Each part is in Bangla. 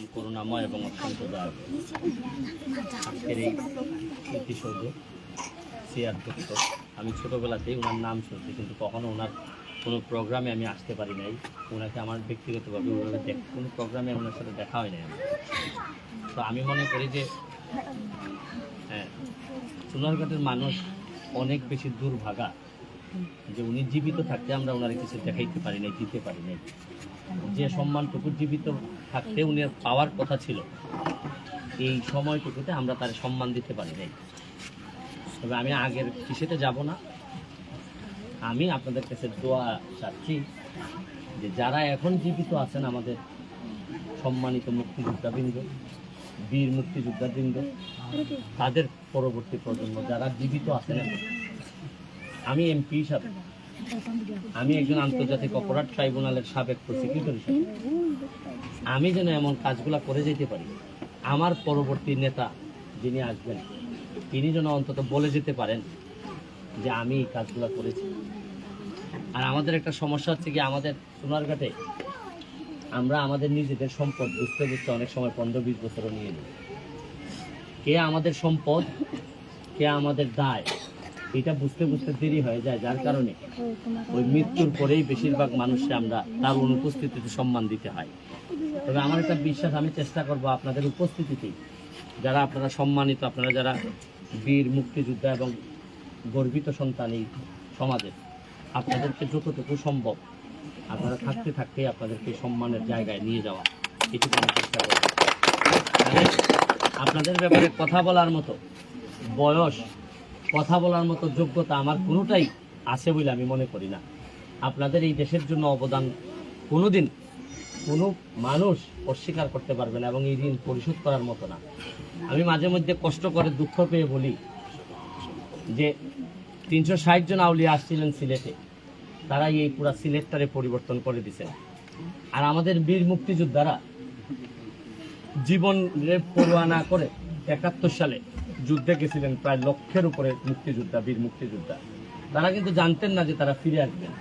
পরম করুণাময় এবং অত্যন্ত দয়ালু আজকের এই আমি ছোটোবেলাতেই ওনার নাম শুনছি, কিন্তু কখনো ওনার কোনো প্রোগ্রামে আমি আসতে পারি নাই। ওনাকে আমার ব্যক্তিগতভাবে ওনাকে দেখ, কোনো প্রোগ্রামে ওনার সাথে দেখা হয় নাই তো আমি মনে করি যে হ্যাঁ সোনারঘাটের মানুষ অনেক বেশি দুর্ভাগা। যে উনি জীবিত থাকতে আমরা ওনার কিছু দেখাইতে পারি নাই, দিতে পারি নাই। যে সম্মানটুকু জীবিত থাকতে উনি পাওয়ার কথা ছিল, এই সময়টুকুতে আমরা তার সম্মান দিতে পারি নাই। তবে আমি আগের কিসেতে যাব না, আমি আপনাদের কাছে দোয়া চাচ্ছি যে যারা এখন জীবিত আছেন আমাদের সম্মানিত মুক্তিযোদ্ধাবৃন্দ, বীর মুক্তিযোদ্ধাবৃন্দ, তাদের পরবর্তী প্রজন্ম, যারা জীবিত আছেন আমি এমপি হিসাবে। আমি একজন আন্তর্জাতিক অপরাধ ট্রাইব্যুনালের সাবেক প্রসিকিউটর হিসাবে। আমি যেন এমন কাজগুলো করে যেতে পারি, আমার পরবর্তী নেতা যিনি আসবেন, তিনি যেন অন্তত বলে যেতে পারেন যে আমি এই কাজগুলো করেছি। আর আমাদের একটা সমস্যা হচ্ছে কি, আমাদের সোনারঘাটে আমরা আমাদের নিজেদের সম্পদ বুঝতে বুঝতে অনেক সময় পনেরো বিশ বছরও নিয়ে নিই। কে আমাদের সম্পদ, কে আমাদের দায় এটা বুঝতে বুঝতে দেরি হয়ে যায়, যার কারণে ওই মৃত্যুর পরেই বেশিরভাগ মানুষকে আমরা তার অনুপস্থিতিতে সম্মান দিতে হয়। তবে আমার একটা বিশ্বাস, আমি চেষ্টা করব আপনাদের উপস্থিতিতেই, যারা আপনারা সম্মানিত, আপনারা যারা বীর, মুক্তিযোদ্ধা এবং গর্বিত সন্তান এই সমাজের আপনাদেরকে যতটুকু সম্ভব আপনারা থাকতে থাকতেই আপনাদেরকে সম্মানের জায়গায় নিয়ে যাওয়া, এটুকু আমি চেষ্টা করব। আপনাদের ব্যাপারে কথা বলার মতো বয়স কথা বলার মতো যোগ্যতা আমার কোনোটাই আছে বলে আমি মনে করি না। আপনাদের এই দেশের জন্য অবদান কোনোদিন কোনো মানুষ অস্বীকার করতে পারবে না এবং এই ঋণ পরিশোধ করার মতো না। আমি মাঝে মধ্যে কষ্ট করে দুঃখ পেয়ে বলি যে তিনশো ষাট জন আউলিয়া আসছিলেন সিলেটে। তারা এই পুরা সিলেটটারে পরিবর্তন করে দিছেন। আর আমাদের বীর মুক্তিযোদ্ধারা জীবনের পড়ুয়া না করে একাত্তর সালে যুদ্ধে গেছিলেন প্রায় লক্ষের উপরে মুক্তিযোদ্ধা, বীর মুক্তিযোদ্ধা। তারা কিন্তু জানতেন না যে তারা ফিরে আসবেন।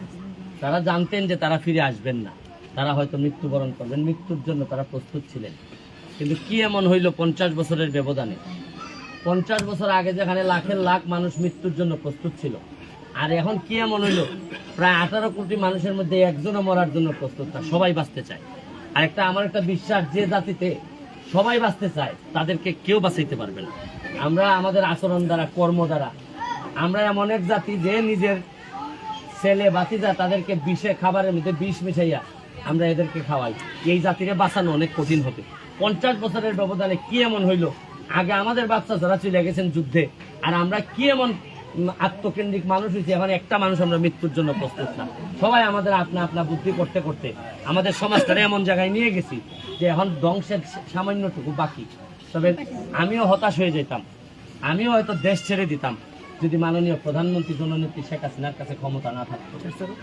তারা জানতেন যে তারা ফিরে আসবেন না। তারা হয়তো মৃত্যুবরণ করবেন। মৃত্যুর জন্য তারা প্রস্তুত ছিলেন। কিন্তু কি এমন হইল পঞ্চাশ বছরের ব্যবধানে? পঞ্চাশ বছর আগে যেখানে লাখের লাখ মানুষ মৃত্যুর জন্য প্রস্তুত ছিল, আর এখন কি এমন হইল? প্রায় আঠারো কোটি মানুষের মধ্যে একজনও মরার জন্য প্রস্তুত না। সবাই বাঁচতে চায়। আর একটা আমার একটা বিশ্বাস, যে জাতিতে সবাই বাঁচতে চায়, তাদেরকে কেউ বাঁচাইতে পারবে না। আমরা আমাদের আচরণ দ্বারা, কর্ম দ্বারা। আমরা এমন এক জাতি যে নিজের ছেলে বাতিজা তাদেরকে বিষে খাবারের মধ্যে বিষ মিশাইয়া আমরা এদেরকে খাওয়াই। এই জাতিকে বাঁচানো অনেক কঠিন হবে পঞ্চাশ বছরের ব্যবধানে কি এমন হইল? আগে আমাদের বাচ্চা যারা চলে গেছেন যুদ্ধে, আর আমরা কি এমন আত্মকেন্দ্রিক মানুষ হয়েছি এখন একটা মানুষ আমরা মৃত্যুর জন্য প্রস্তুত না। সবাই আমাদের আপনা আপনা বুদ্ধি করতে করতে আমাদের সমাজটারে এমন জায়গায় নিয়ে গেছি যে এখন ধ্বংসের সামান্যটুকু বাকি। তবে আমিও হতাশ হয়ে যেতাম। আমিও হয়তো দেশ ছেড়ে দিতাম যদি মাননীয় প্রধানমন্ত্রী জননেত্রী শেখ হাসিনার কাছে ক্ষমতা না থাকতো।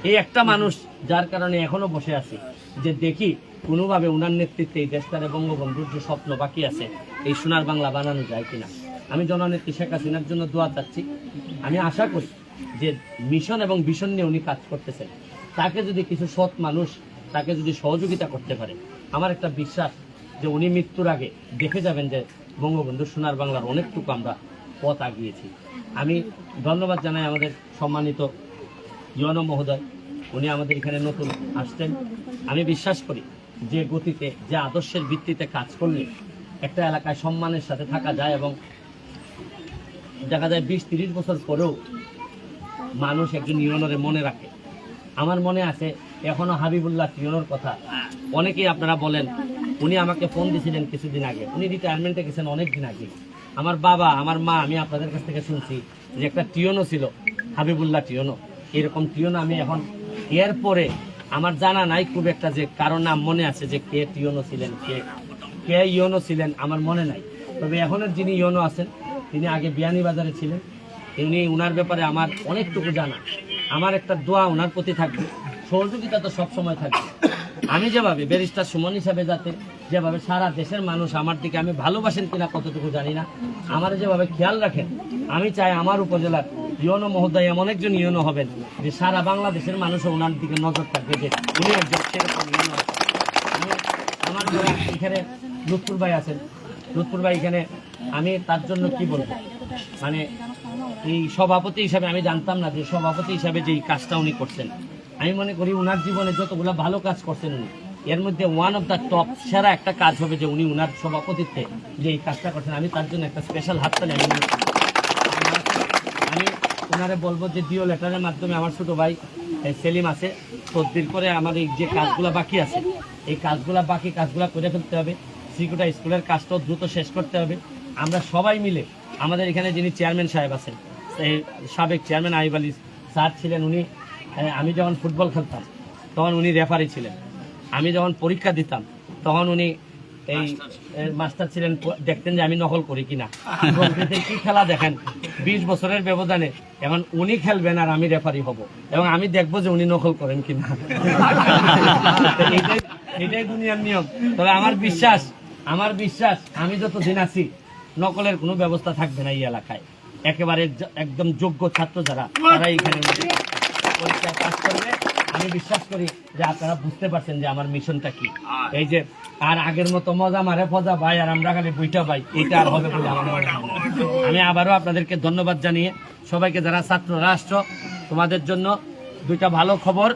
এই একটা মানুষ যার কারণে এখনও বসে আছি যে দেখি কোনোভাবে উনার নেতৃত্বে এই দেশটারে বঙ্গবন্ধুর যে স্বপ্ন বাকি আছে এই সোনার বাংলা বানানো যায় কিনা। আমি জননেত্রী শেখ হাসিনার জন্য দোয়া চাচ্ছি। আমি আশা করি যে মিশন এবং ভিশন নিয়ে উনি কাজ করতেছেন। তাকে যদি কিছু সৎ মানুষ তাকে যদি সহযোগিতা করতে পারে আমার একটা বিশ্বাস যে উনি মৃত্যুর আগে দেখে যাবেন যে বঙ্গবন্ধু সোনার বাংলার অনেকটুকু আমরা পথ আগিয়েছি। আমি ধন্যবাদ জানাই আমাদের সম্মানিত ইয়ন মহোদয়। উনি আমাদের এখানে নতুন আসছেন। আমি বিশ্বাস করি যে গতিতে, যে আদর্শের ভিত্তিতে কাজ করলে একটা এলাকায় সম্মানের সাথে থাকা যায় এবং দেখা যায় বিশ তিরিশ বছর পরেও মানুষ একজন ইউনোরে মনে রাখে। আমার মনে আছে, এখনও হাবিবুল্লাহ টিউনোর কথা অনেকেই আপনারা বলেন উনি আমাকে ফোন দিয়েছিলেন কিছুদিন আগে। উনি রিটায়ারমেন্টে গেছেন অনেক দিন আগে। আমার বাবা, আমার মা, আমি আপনাদের কাছ থেকে শুনছি যে একটা টিউনো ছিল, হাবিবুল্লাহ টিউনো এরকম টিউনো আমি এখন এর পরে আমার জানা নাই খুব একটা যে কারও নাম মনে আছে যে কে টিউনো ছিলেন, কে কে ইয়নো ছিলেন, আমার মনে নাই। তবে এখনের যিনি ইয়নো আছেন, তিনি আগে বিয়ানীবাজারে ছিলেন। উনি উনার ব্যাপারে আমার অনেকটুকু জানা। আমার একটা দোয়া ওনার প্রতি থাকবে। সহযোগিতা তো সব সময় থাকবে আমি যেভাবে ব্যারিস্টার সুমন হিসাবে যাতে, যেভাবে সারা দেশের মানুষ আমার দিকে আমি ভালোবাসেন কিনা কতটুকু জানি না, আমার যেভাবে খেয়াল রাখেন, আমি চাই আমার উপজেলার ইয়নো মহোদয় এমন একজন ইয়নো হবেন যে সারা বাংলাদেশের মানুষও ওনার দিকে নজর থাকবে যে উনি একজন সেরকম। আমি আমার এখানে লুৎফুর ভাই আছেন, লুৎফুর ভাই এখানে আমি তার জন্য কি বলব? মানে এই সভাপতি হিসাবে আমি জানতাম না যে সভাপতি হিসাবে যে এই কাজটা উনি করছেন। আমি মনে করি উনার জীবনে যতগুলো ভালো কাজ করছেন উনি, এর মধ্যে ওয়ান অফ দ্য টপ সেরা একটা কাজ হবে যে উনি উনার সভাপতিত্বে যে এই কাজটা করছেন। আমি তার জন্য একটা স্পেশাল হাততালি আমি আমি ওনারে বলব যে ডিও লেটারের মাধ্যমে আমার ছোট ভাই সেলিম আছে। তদবির করে আমার এই যে কাজগুলো বাকি আছে, এই কাজগুলো বাকি কাজগুলো করে ফেলতে হবে। শ্রীকুটা স্কুলের কাজটাও দ্রুত শেষ করতে হবে। আমরা সবাই মিলে, আমাদের এখানে যিনি চেয়ারম্যান সাহেব আছেন সাবেক চেয়ারম্যান আইব আলী স্যার ছিলেন উনি। আমি যখন ফুটবল খেলতাম, তখন উনি রেফারি ছিলেন। আমি যখন পরীক্ষা দিতাম, তখন উনি এই মাস্টার ছিলেন, দেখতেন যে আমি নকল করি কিনা। কি খেলা দেখেন? বিশ বছরের ব্যবধানে, এখন উনি খেলবেন আর আমি রেফারি হব। এবং আমি দেখব যে উনি নকল করেন কিনা। এইটাই এটাই দুনিয়ার নিয়ম। তবে আমার বিশ্বাস আমার বিশ্বাস, আমি যতদিন আছি, নকলের কোনো ব্যবস্থা থাকবে না এই এলাকায়। একেবারে একদম যোগ্য ছাত্র যারা তারা এখানে পরীক্ষা পাস করবে আমি বিশ্বাস করি যে আপনারা বুঝতে পারছেন যে আমার মিশনটা কি। এই যে, আর আগের মতো মজা মারে ফজা ভাই, আর আমরা খালি বইটা ভাই এটা আর হবে বলে আমার মনে আমি আবারও আপনাদেরকে ধন্যবাদ জানিয়ে সবাইকে যারা ছাত্র, রাষ্ট্র, তোমাদের জন্য দুইটা ভালো খবর।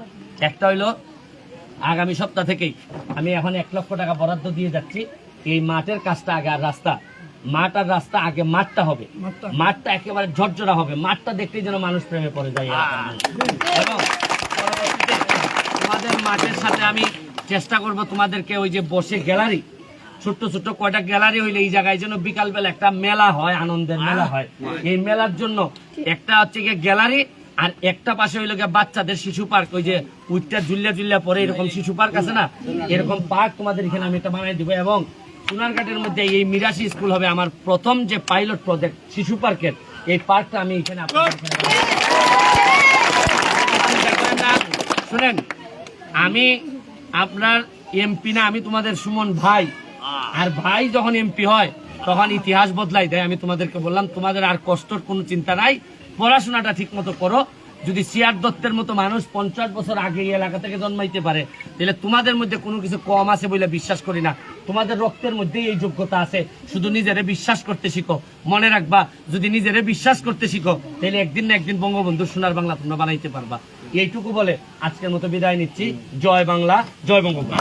একটা হইল, আগামী সপ্তাহ থেকেই আমি এখন এক লক্ষ টাকা বরাদ্দ দিয়ে যাচ্ছি। এই মাঠের কাজটা আগে আর রাস্তা। মাঠ আর রাস্তা আগে মাঠটা হবে। মাঠটা। একেবারে ঝরঝরা হবে। মাঠটা দেখলেই যেন মানুষ প্রেমে পড়ে যায় এবং তোমাদের মাঠের সাথে আমি চেষ্টা করব তোমাদেরকে ওই যে বসে গ্যালারি ছোট্ট ছোট্ট কয়টা গ্যালারি হইলে এই জায়গায় যেন বিকালবেলা একটা মেলা হয় আনন্দের মেলা হয়। এই মেলার জন্য একটা হচ্ছে গিয়ে গ্যালারি আর একটা পাশে হইল গিয়ে বাচ্চাদের শিশু পার্ক। ওই যে উইটটা জুল্লা জুল্লা পরে এরকম শিশু পার্ক আছে না? এরকম পার্ক তোমাদের এখানে আমি একটা বানাই দিব। এবং সোনারঘাটের মধ্যে এই মিরাশি স্কুল হবে আমার প্রথম যে পাইলট প্রজেক্ট, শিশু পার্কের। এই পার্কটা আমি এখানে। শুনেন, আমি আপনার এমপি না, আমি তোমাদের সুমন ভাই। আর ভাই যখন এমপি হয়, তখন ইতিহাস বদলাই দেয়। আমি তোমাদেরকে বললাম, তোমাদের আর কষ্টর কোনো চিন্তা নাই। পড়াশোনাটা ঠিক মতো করো। যদি সিয়ার দত্তের মতো মানুষ পঞ্চাশ বছর আগে এই এলাকা থেকে জন্মাইতে পারে, তাহলে তোমাদের মধ্যে কোনো কিছু কম আছে বলে বিশ্বাস করি না। তোমাদের রক্তের মধ্যেই এই যোগ্যতা আছে শুধু নিজেরে বিশ্বাস করতে শিখো মনে রাখবা যদি নিজেরে বিশ্বাস করতে শিখো তাহলে একদিন না একদিন বঙ্গবন্ধু সোনার বাংলা তোমরা বানাইতে পারবা এইটুকু বলে আজকের মতো বিদায় নিচ্ছি জয় বাংলা জয় বঙ্গবন্ধু